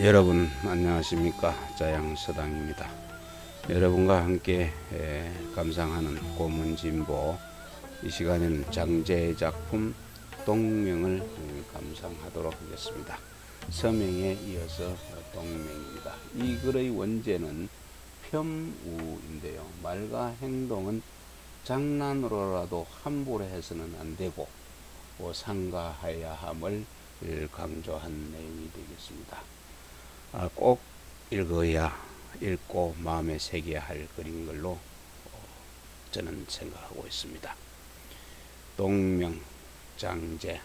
여러분 안녕하십니까 자양서당입니다. 여러분과 함께 에, 감상하는 고문진보 이 시간에는 장제의 작품 동명을 음, 감상하도록 하겠습니다. 서명에 이어서 동명입니다. 이 글의 원제는 폄우인데요. 말과 행동은 장난으로라도 함부로 해서는 안 되고 뭐 상가해야 함을 강조한 내용이 되겠습니다. 아, 꼭 읽어야 읽고 마음에 새겨야 할 글인 걸로 어, 저는 생각하고 있습니다. 동명 장제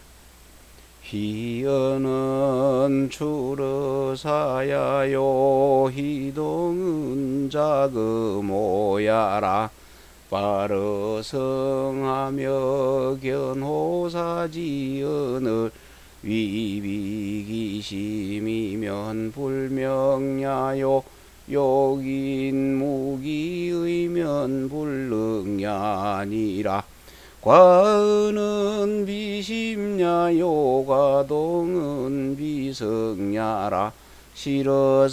희연은 추르사야요 희동은 자금오야라 빠르성하며 견호사지연을 위비기심이면 불명야요. 욕인 무기의면 불능야니라. 과은은 비심야요. 가동은 비성야라. 실어성하며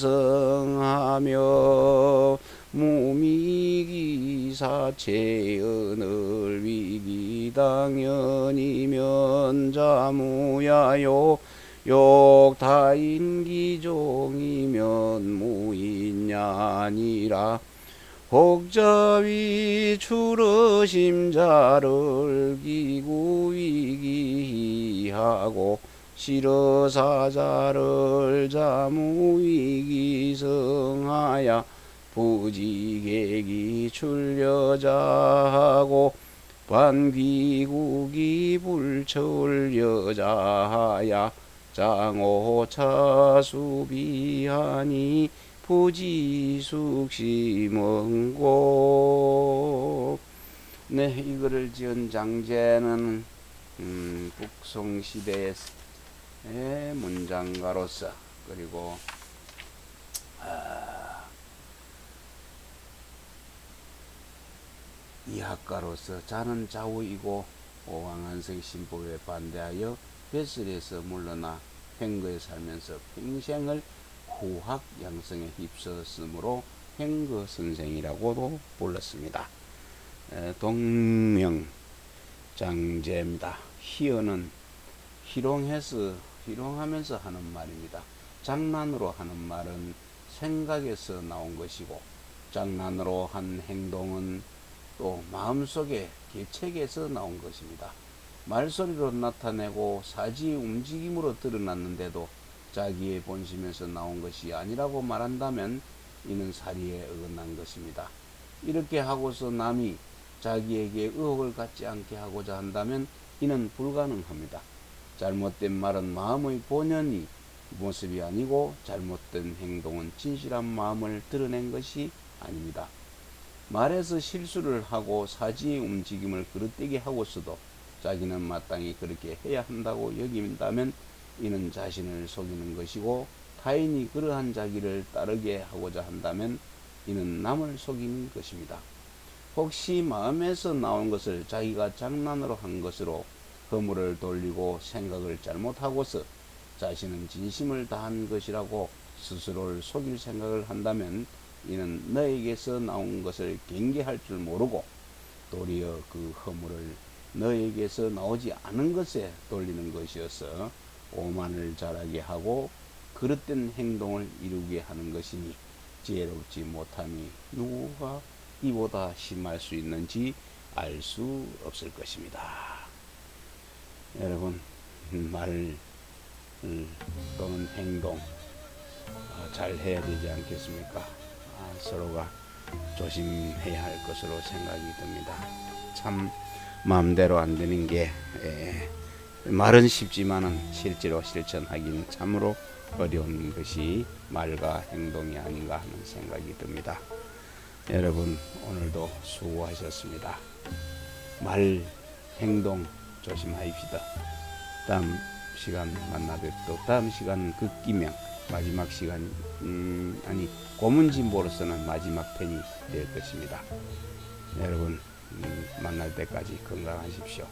무미기사체언을 위기당연이면 자무야요. 욕타인기종이면 무인야니라. 혹자위 추러심자를 기구위기하고 실어사자를 자무위기성하야 부지객이 출여자하고 반귀국이 불철여자하야 장호차수비하니 부지숙시먼고. 네 이거를 지은 장제는 음, 북송시대의 문장가로서 그리고 아, 이학가로서 자는 좌우이고 오왕한성 신법에 반대하여 뱃슬에서 물러나 행거에 살면서 평생을 후학 양성에 휩쓸었으므로 행거 선생이라고도 불렀습니다. 에, 동명 장제입니다. 희어는 희롱해서 희롱하면서 하는 말입니다. 장난으로 하는 말은 생각에서 나온 것이고 장난으로 한 행동은 또 마음속에 계책에서 나온 것입니다. 말소리로 나타내고 사지의 움직임으로 드러났는데도 자기의 본심에서 나온 것이 아니라고 말한다면 이는 사리에 어긋난 것입니다. 이렇게 하고서 남이 자기에게 의혹을 갖지 않게 하고자 한다면 이는 불가능합니다. 잘못된 말은 마음의 본연이 모습이 아니고 잘못된 행동은 진실한 마음을 드러낸 것이 아닙니다. 말에서 실수를 하고 사지의 움직임을 그릇되게 하고서도 자기는 마땅히 그렇게 해야 한다고 여긴다면 이는 자신을 속이는 것이고 타인이 그러한 자기를 따르게 하고자 한다면 이는 남을 속이는 것입니다. 혹시 마음에서 나온 것을 자기가 장난으로 한 것으로 허물을 돌리고 생각을 잘못하고서 자신은 진심을 다한 것이라고 스스로를 속일 생각을 한다면 이는 너에게서 나온 것을 경계할 줄 모르고 도리어 그 허물을 너에게서 나오지 않은 것에 돌리는 것이어서 오만을 자라게 하고 그릇된 행동을 이루게 하는 것이니 지혜롭지 못함이 누가 이보다 심할 수 있는지 알 수 없을 것입니다. 여러분 말 또는 행동 잘 해야 되지 않겠습니까? 아, 서로가 조심해야 할 것으로 생각이 듭니다. 참 마음대로 안 되는 게 에, 말은 쉽지만은 실제로 실천하기는 참으로 어려운 것이 말과 행동이 아닌가 하는 생각이 듭니다. 여러분 오늘도 수고하셨습니다. 말, 행동 조심하십시다. 다음 시간 만나 뵙도 다음 시간은 극기명 마지막 시간 음, 아니 고문 진보로서는 마지막 편이 될 것입니다. 여러분 음, 만날 때까지 건강하십시오.